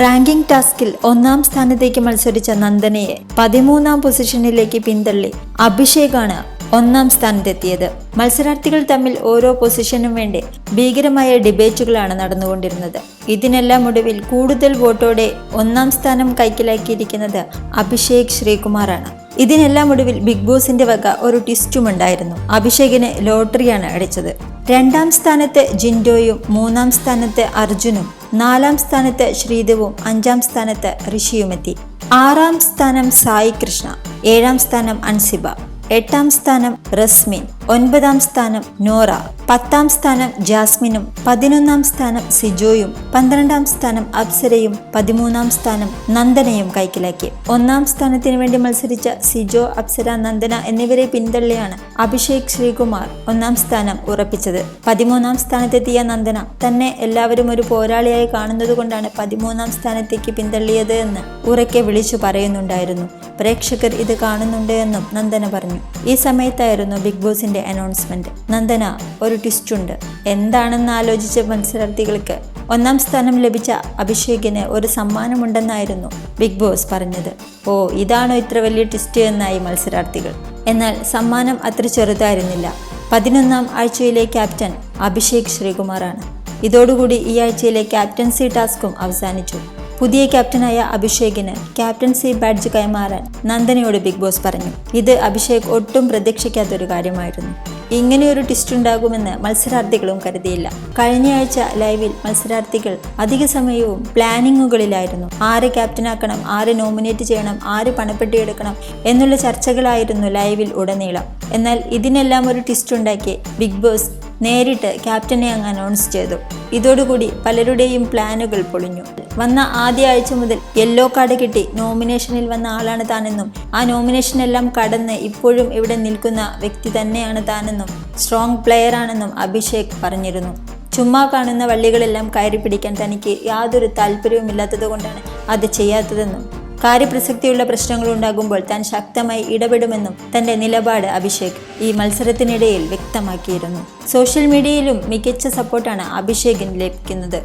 Ranking ടാസ്കിൽ ഒന്നാം സ്ഥാനത്തേക്ക് മത്സരിച്ച നന്ദനയെ പതിമൂന്നാം പൊസിഷനിലേക്ക് പിന്തള്ളി അഭിഷേകാണ് ഒന്നാം സ്ഥാനത്തെത്തിയത്. മത്സരാർത്ഥികൾ തമ്മിൽ ഓരോ പൊസിഷനും വേണ്ടി ഭീകരമായ ഡിബേറ്റുകളാണ് നടന്നുകൊണ്ടിരുന്നത്. ഇതിനെല്ലാം ഒടുവിൽ കൂടുതൽ വോട്ടോടെ ഒന്നാം സ്ഥാനം കൈക്കലാക്കിയിരിക്കുന്നത് അഭിഷേക് ശ്രീകുമാറാണ്. ഇതിനെല്ലാം ഒടുവിൽ ബിഗ് ബോസിന്റെ വക ഒരു ട്വിസ്റ്റും ഉണ്ടായിരുന്നു. അഭിഷേകിന് ലോട്ടറിയാണ് അടിച്ചത്. രണ്ടാം സ്ഥാനത്ത് ജിൻഡോയും മൂന്നാം സ്ഥാനത്ത് അർജുനും നാലാം സ്ഥാനത്ത് ശ്രീദേവും അഞ്ചാം സ്ഥാനത്ത് ഋഷിയുമെത്തി. ആറാം സ്ഥാനം സായി കൃഷ്ണ ഏഴാം സ്ഥാനം അൻസിബ എട്ടാം സ്ഥാനം റസ്മിൻ ഒൻപതാം സ്ഥാനം നോറ പത്താം സ്ഥാനം ജാസ്മിനും പതിനൊന്നാം സ്ഥാനം സിജോയും പന്ത്രണ്ടാം സ്ഥാനം അപ്സരയും പതിമൂന്നാം സ്ഥാനം നന്ദനയും കൈക്കലാക്കി. ഒന്നാം സ്ഥാനത്തിന് വേണ്ടി മത്സരിച്ച സിജോ അപ്സര നന്ദന എന്നിവരെ പിന്തള്ളിയാണ് അഭിഷേക് ശ്രീകുമാർ ഒന്നാം സ്ഥാനം ഉറപ്പിച്ചത്. പതിമൂന്നാം സ്ഥാനത്തെത്തിയ നന്ദന തന്നെ എല്ലാവരും ഒരു പോരാളിയായി കാണുന്നത് കൊണ്ടാണ് പതിമൂന്നാം സ്ഥാനത്തേക്ക് പിന്തള്ളിയത് എന്ന് ഉറക്കെ വിളിച്ചു പറയുന്നുണ്ടായിരുന്നു. പ്രേക്ഷകർ ഇത് കാണുന്നുണ്ട് എന്നും നന്ദന പറഞ്ഞു. ഈ സമയത്തായിരുന്നു ബിഗ് ബോസിന്റെ അനൗൺസ്മെന്റ് നന്ദന ഒരു ട്വിസ്റ്റ് ഉണ്ട്. എന്താണെന്ന് ആലോചിച്ച മത്സരാർത്ഥികൾക്ക് ഒന്നാം സ്ഥാനം ലഭിച്ച അഭിഷേകിന് ഒരു സമ്മാനമുണ്ടെന്നായിരുന്നു ബിഗ് ബോസ് പറഞ്ഞത്. ഓ ഇതാണോ ഇത്ര വലിയ ട്വിസ്റ്റ് എന്നായി മത്സരാർത്ഥികൾ. എന്നാൽ സമ്മാനം അത്ര ചെറുതായിരുന്നില്ല. പതിനൊന്നാം ആഴ്ചയിലെ ക്യാപ്റ്റൻ അഭിഷേക് ശ്രീകുമാറാണ്. ഇതോടുകൂടി ഈ ആഴ്ചയിലെ ക്യാപ്റ്റൻസി ടാസ്കും അവസാനിച്ചു. പുതിയ ക്യാപ്റ്റനായ അഭിഷേകിന് ക്യാപ്റ്റൻസി ബാഡ്ജ് കൈമാറാൻ നന്ദനയോട് ബിഗ് ബോസ് പറഞ്ഞു. ഇത് അഭിഷേക് ഒട്ടും പ്രതീക്ഷിക്കാത്തൊരു കാര്യമായിരുന്നു. ഇങ്ങനെയൊരു ട്വിസ്റ്റ് ഉണ്ടാകുമെന്ന് മത്സരാർത്ഥികളും കരുതിയില്ല. കഴിഞ്ഞയാഴ്ച ലൈവിൽ മത്സരാർത്ഥികൾ അധിക സമയവും പ്ലാനിങ്ങുകളിലായിരുന്നു. ആരെ ക്യാപ്റ്റനാക്കണം ആരെ നോമിനേറ്റ് ചെയ്യണം ആര് പണപ്പെട്ടി എടുക്കണം എന്നുള്ള ചർച്ചകളായിരുന്നു ലൈവിൽ ഉടനീളം. എന്നാൽ ഇതിനെല്ലാം ഒരു ട്വിസ്റ്റ് ഉണ്ടാക്കി ബിഗ് ബോസ് നേരിട്ട് ക്യാപ്റ്റനെ അങ്ങ് അനൗൺസ് ചെയ്തു. ഇതോടുകൂടി പലരുടെയും പ്ലാനുകൾ പൊളിഞ്ഞു. വന്ന ആദ്യ ആഴ്ച മുതൽ യെല്ലോ കാർഡ് കിട്ടി. നോമിനേഷനിൽ വന്ന ആളാണ് താനെന്നും ആ നോമിനേഷനെല്ലാം കടന്ന് ഇപ്പോഴും ഇവിടെ നിൽക്കുന്ന വ്യക്തി തന്നെയാണ് താനെന്നും സ്ട്രോങ് പ്ലെയർ ആണെന്നും അഭിഷേക് പറഞ്ഞിരുന്നു. ചുമ്മാ കാണുന്ന വള്ളികളെല്ലാം കയറി പിടിക്കാൻ തനിക്ക് യാതൊരു താല്പര്യവുമില്ലാത്തത് കൊണ്ടാണ് അത് ചെയ്യാത്തതെന്നും കാര്യപ്രസക്തിയുള്ള പ്രശ്നങ്ങൾ ഉണ്ടാകുമ്പോൾ താൻ ശക്തമായി ഇടപെടുമെന്നും തന്റെ നിലപാട് അഭിഷേക് ഈ മത്സരത്തിനിടയിൽ വ്യക്തമാക്കിയിരുന്നു. സോഷ്യൽ മീഡിയയിലും മികച്ച സപ്പോർട്ടാണ് അഭിഷേകിന് ലഭിക്കുന്നത്.